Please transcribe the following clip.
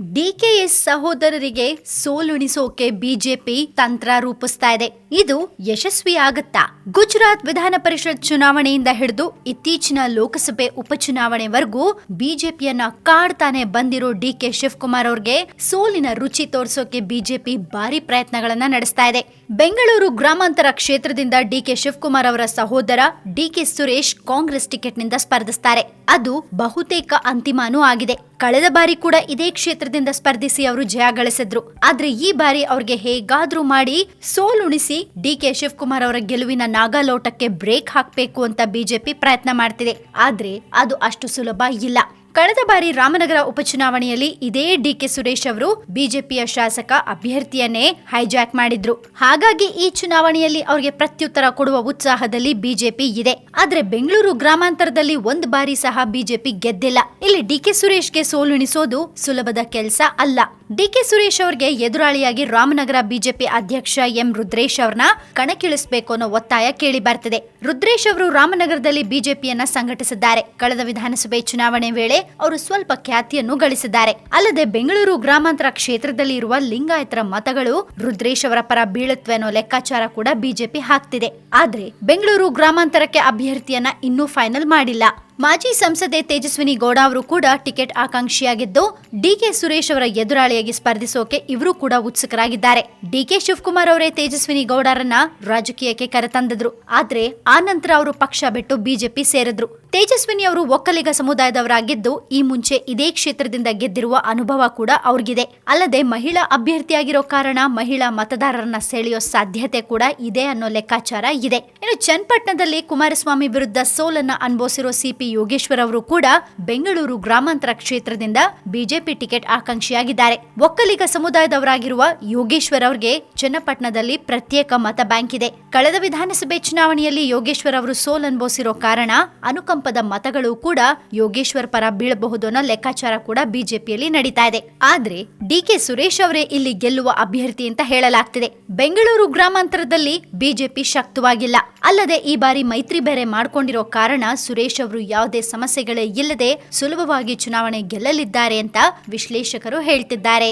ಡಿಕೆಎಸ್ ಸಹೋದರರಿಗೆ ಸೋಲುಣಿಸೋಕೆ ಬಿಜೆಪಿ ತಂತ್ರ ರೂಪಿಸ್ತಾ ಇದೆ. ಇದು ಯಶಸ್ವಿ ಆಗತ್ತಾ ಗುಜರಾತ್ ವಿಧಾನ ಪರಿಷತ್ ಚುನಾವಣೆಯಿಂದ ಹಿಡಿದು ಇತ್ತೀಚಿನ ಲೋಕಸಭೆ ಉಪಚುನಾವಣೆವರೆಗೂ ಬಿಜೆಪಿಯನ್ನ ಕಾಡ್ತಾನೆ ಬಂದಿರೋ ಡಿಕೆ ಶಿವಕುಮಾರ್ ಅವ್ರಿಗೆ ಸೋಲಿನ ರುಚಿ ತೋರಿಸೋಕೆ ಬಿಜೆಪಿ ಭಾರಿ ಪ್ರಯತ್ನಗಳನ್ನ ನಡೆಸ್ತಾ ಇದೆ. ಬೆಂಗಳೂರು ಗ್ರಾಮಾಂತರ ಕ್ಷೇತ್ರದಿಂದ ಡಿಕೆ ಶಿವಕುಮಾರ್ ಅವರ ಸಹೋದರ ಡಿಕೆ ಸುರೇಶ್ ಕಾಂಗ್ರೆಸ್ ಟಿಕೆಟ್ನಿಂದ ಸ್ಪರ್ಧಿಸ್ತಾರೆ. ಅದು ಬಹುತೇಕ ಅಂತಿಮಾನೂ ಆಗಿದೆ. ಕಳೆದ ಬಾರಿ ಕೂಡ ಇದೇ ಕ್ಷೇತ್ರದಿಂದ ಸ್ಪರ್ಧಿಸಿ ಅವರು ಜಯ ಗಳಿಸಿದ್ರು. ಆದ್ರೆ ಈ ಬಾರಿ ಅವ್ರಿಗೆ ಹೇಗಾದ್ರೂ ಮಾಡಿ ಸೋಲುಣಿಸಿ ಡಿಕೆ ಶಿವಕುಮಾರ್ ಅವರ ಗೆಲುವಿನ ನಾಗಾಲೋಟಕ್ಕೆ ಬ್ರೇಕ್ ಹಾಕಬೇಕು ಅಂತ ಬಿಜೆಪಿ ಪ್ರಯತ್ನ ಮಾಡ್ತಿದೆ. ಆದ್ರೆ ಅದು ಅಷ್ಟು ಸುಲಭ ಇಲ್ಲ. ಕಳೆದ ಬಾರಿ ರಾಮನಗರ ಉಪಚುನಾವಣೆಯಲ್ಲಿ ಇದೇ ಡಿಕೆ ಸುರೇಶ್ ಅವರು ಬಿಜೆಪಿಯ ಶಾಸಕ ಅಭ್ಯರ್ಥಿಯನ್ನೇ ಹೈಜಾಕ್ ಮಾಡಿದ್ರು. ಹಾಗಾಗಿ ಈ ಚುನಾವಣೆಯಲ್ಲಿ ಅವರಿಗೆ ಪ್ರತ್ಯುತ್ತರ ಕೊಡುವ ಉತ್ಸಾಹದಲ್ಲಿ ಬಿಜೆಪಿ ಇದೆ. ಆದ್ರೆ ಬೆಂಗಳೂರು ಗ್ರಾಮಾಂತರದಲ್ಲಿ ಒಂದು ಬಾರಿ ಸಹ ಬಿಜೆಪಿ ಗೆದ್ದಿಲ್ಲ. ಇಲ್ಲಿ ಡಿಕೆ ಸುರೇಶ್ಗೆ ಸೋಲುಣಿಸೋದು ಸುಲಭದ ಕೆಲಸ ಅಲ್ಲ. ಡಿಕೆ ಸುರೇಶ್ ಅವರಿಗೆ ಎದುರಾಳಿಯಾಗಿ ರಾಮನಗರ ಬಿಜೆಪಿ ಅಧ್ಯಕ್ಷ ಎಂ ರುದ್ರೇಶ್ ಅವರನ್ನ ಕಣಕ್ಕಿಳಿಸಬೇಕು ಅನ್ನೋ ಒತ್ತಾಯ ಕೇಳಿ ಬರ್ತಿದೆ. ರುದ್ರೇಶ್ ಅವರು ರಾಮನಗರದಲ್ಲಿ ಬಿಜೆಪಿಯನ್ನ ಸಂಘಟಿಸಿದ್ದಾರೆ. ಕಳೆದ ವಿಧಾನಸಭೆ ಚುನಾವಣೆ ವೇಳೆ ಅವರು ಸ್ವಲ್ಪ ಖ್ಯಾತಿಯನ್ನು ಗಳಿಸಿದ್ದಾರೆ. ಅಲ್ಲದೆ ಬೆಂಗಳೂರು ಗ್ರಾಮಾಂತರ ಕ್ಷೇತ್ರದಲ್ಲಿ ಇರುವ ಲಿಂಗಾಯತರ ಮತಗಳು ರುದ್ರೇಶ್ ಅವರ ಪರ ಬೀಳುತ್ತವೆ ಅನ್ನೋ ಲೆಕ್ಕಾಚಾರ ಕೂಡ ಬಿಜೆಪಿ ಹಾಕ್ತಿದೆ. ಆದ್ರೆ ಬೆಂಗಳೂರು ಗ್ರಾಮಾಂತರಕ್ಕೆ ಅಭ್ಯರ್ಥಿಯನ್ನ ಇನ್ನೂ ಫೈನಲ್ ಮಾಡಿಲ್ಲ. ಮಾಜಿ ಸಂಸದೆ ತೇಜಸ್ವಿನಿ ಗೌಡ ಅವರು ಕೂಡ ಟಿಕೆಟ್ ಆಕಾಂಕ್ಷಿಯಾಗಿದ್ದು, ಡಿಕೆ ಸುರೇಶ್ ಅವರ ಎದುರಾಳಿಯಾಗಿ ಸ್ಪರ್ಧಿಸೋಕೆ ಇವರು ಕೂಡ ಉತ್ಸುಕರಾಗಿದ್ದಾರೆ. ಡಿಕೆ ಶಿವಕುಮಾರ್ ಅವರೇ ತೇಜಸ್ವಿನಿ ಗೌಡರನ್ನ ರಾಜಕೀಯಕ್ಕೆ ಕರೆತಂದಿದ್ರು. ಆದ್ರೆ ಆ ನಂತರ ಅವರು ಪಕ್ಷ ಬಿಟ್ಟು ಬಿಜೆಪಿ ಸೇರಿದ್ರು. ತೇಜಸ್ವಿನಿ ಅವರು ಒಕ್ಕಲಿಗ ಸಮುದಾಯದವರಾಗಿದ್ದು, ಈ ಮುಂಚೆ ಇದೇ ಕ್ಷೇತ್ರದಿಂದ ಗೆದ್ದಿರುವ ಅನುಭವ ಕೂಡ ಅವ್ರಿಗಿದೆ. ಅಲ್ಲದೆ ಮಹಿಳಾ ಅಭ್ಯರ್ಥಿಯಾಗಿರೋ ಕಾರಣ ಮಹಿಳಾ ಮತದಾರರನ್ನ ಸೆಳೆಯೋ ಸಾಧ್ಯತೆ ಕೂಡ ಇದೆ ಅನ್ನೋ ಲೆಕ್ಕಾಚಾರ ಇದೆ. ಇನ್ನು ಚನ್ನಪಟ್ಟಣದಲ್ಲಿ ಕುಮಾರಸ್ವಾಮಿ ವಿರುದ್ಧ ಸೋಲನ್ನ ಅನುಭವಿಸಿರೋ ಸಿಪಿ ಯೋಗೇಶ್ವರ್ ಅವರು ಕೂಡ ಬೆಂಗಳೂರು ಗ್ರಾಮಾಂತರ ಕ್ಷೇತ್ರದಿಂದ ಬಿಜೆಪಿ ಟಿಕೆಟ್ ಆಕಾಂಕ್ಷಿಯಾಗಿದ್ದಾರೆ. ಒಕ್ಕಲಿಗ ಸಮುದಾಯದವರಾಗಿರುವ ಯೋಗೇಶ್ವರ್ ಅವರಿಗೆ ಚನ್ನಪಟ್ಟಣದಲ್ಲಿ ಪ್ರತ್ಯೇಕ ಮತ ಬ್ಯಾಂಕ್ ಇದೆ. ಕಳೆದ ವಿಧಾನಸಭೆ ಚುನಾವಣೆಯಲ್ಲಿ ಯೋಗೇಶ್ವರ್ ಅವರು ಸೋಲ್ ಅನುಭವಿಸಿರೋ ಕಾರಣ ಅನುಕಂಪದ ಮತಗಳು ಕೂಡ ಯೋಗೇಶ್ವರ್ ಪರ ಬೀಳಬಹುದು ಅನ್ನೋ ಲೆಕ್ಕಾಚಾರ ಕೂಡ ಬಿಜೆಪಿಯಲ್ಲಿ ನಡೀತಾ ಇದೆ. ಆದ್ರೆ ಡಿಕೆ ಸುರೇಶ್ ಅವರೇ ಇಲ್ಲಿ ಗೆಲ್ಲುವ ಅಭ್ಯರ್ಥಿ ಅಂತ ಹೇಳಲಾಗ್ತಿದೆ. ಬೆಂಗಳೂರು ಗ್ರಾಮಾಂತರದಲ್ಲಿ ಬಿಜೆಪಿ ಶಕ್ತವಾಗಿಲ್ಲ. ಅಲ್ಲದೆ ಈ ಬಾರಿ ಮೈತ್ರಿ ಬೇರೆ ಮಾಡ್ಕೊಂಡಿರೋ ಕಾರಣ ಸುರೇಶ್ ಅವರು ಯಾವುದೇ ಸಮಸ್ಯೆಗಳೇ ಇಲ್ಲದೆ ಸುಲಭವಾಗಿ ಚುನಾವಣೆ ಗೆಲ್ಲಲಿದ್ದಾರೆ ಅಂತ ವಿಶ್ಲೇಷಕರು ಹೇಳ್ತಿದ್ದಾರೆ.